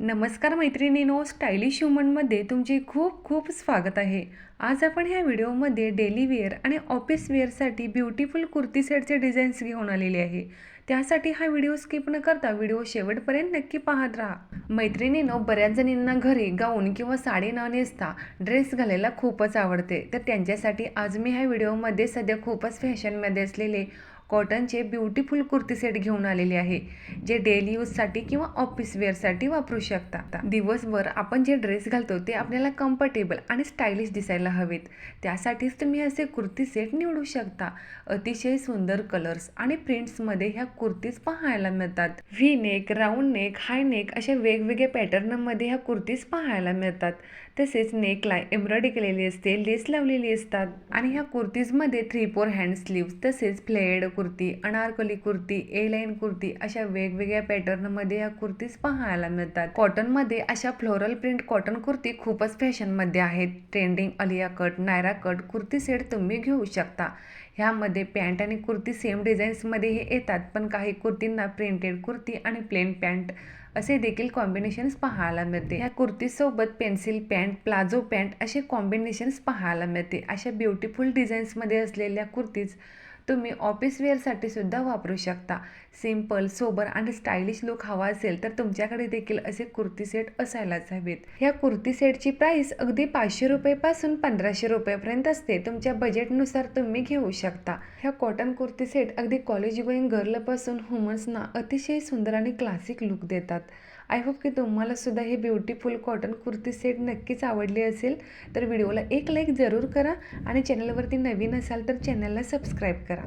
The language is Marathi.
नमस्कार मैत्रिणीनो स्टायलिश ह्युमनमध्ये तुमचे खूप खूप स्वागत आहे. आज आपण ह्या व्हिडिओमध्ये डेली वेअर आणि ऑफिस वेअरसाठी ब्युटिफुल कुर्ती सेटचे डिझाईन्स घेऊन आलेले आहे. त्यासाठी हा व्हिडिओ स्किप न करता व्हिडिओ शेवटपर्यंत नक्की पाहत राहा. मैत्रिणीनं बऱ्याच जणींना घरी गाऊन किंवा साडी न नेसता ड्रेस घालायला खूपच आवडते. तर त्यांच्यासाठी आज मी ह्या व्हिडिओमध्ये सध्या खूपच फॅशनमध्ये असलेले कॉटनचे ब्युटिफुल कुर्ती सेट घेऊन आलेले आहे जे डेली यूजसाठी किंवा ऑफिस वेअरसाठी वापरू शकता दिवसभर आपण जे ड्रेस घालतो ते आपल्याला कम्फर्टेबल आणि स्टायलिश दिसायला हवेत. त्यासाठीच तुम्ही असे कुर्ती सेट निवडू शकता. अतिशय सुंदर कलर्स आणि प्रिंट्समध्ये ह्या कुर्तीज पाहायला मिळतात. V neck round neck high neck अशा वेगवेगळ्या पॅटर्नमध्ये ह्या कुर्तीज पाहायला मिळतात. तसेच नेकला एम्ब्रॉयडरी केलेली असते लेस लावलेली असतात. आणि ह्या कुर्तीजमध्ये थ्री फोर हँड स्लीव्स तसेच flared kurti Anarkali kurti A line kurti अशा वेगवेगळ्या पॅटर्नमध्ये ह्या कुर्तीज पाहायला मिळतात. कॉटनमध्ये अशा फ्लोरल प्रिंट कॉटन कुर्ती खूपच फॅशनमध्ये आहेत. Trending Alia cut Naira cut kurti set तुम्ही घेऊ शकता. ह्यामध्ये पॅन्ट आणि कुर्ती सेम डिझाईन्समध्ये हे येतात पण काही कुर्तींना प्रिंटेड कुर्ती आणि प्लेन पॅन्ट असे देखील कॉम्बिनेशन्स पाहायला मिळते. ह्या कुर्तीसोबत पेन्सिल पॅन्ट प्लाझो पॅन्ट असे कॉम्बिनेशन्स पाहायला मिळते. अशा ब्युटिफुल डिझाईन्समध्ये असलेल्या कुर्तीज तुम्ही ऑफिस वेअरसाठी सुद्धा वापरू शकता. सिंपल सोबर आणि स्टायलिश लुक हवा असेल तर तुमच्याकडे देखील असे कुर्ती सेट असायलाच हवेत. ह्या कुर्ती सेटची प्राईस अगदी पाचशे रुपयेपासून पंधराशे रुपयेपर्यंत असते. तुमच्या बजेटनुसार तुम्ही घेऊ शकता. ह्या कॉटन कुर्ती सेट अगदी कॉलेज गोईंग गर्लपासून वुमन्सना अतिशय सुंदर आणि क्लासिक लुक देतात. आय होप की तुम्हालासुद्धा हे ब्युटिफुल कॉटन कुर्ती सेट नक्कीच आवडली असेल. तर व्हिडिओला एक लाईक जरूर करा आणि चॅनलवरती नवीन असाल तर चॅनलला सबस्क्राईब करा.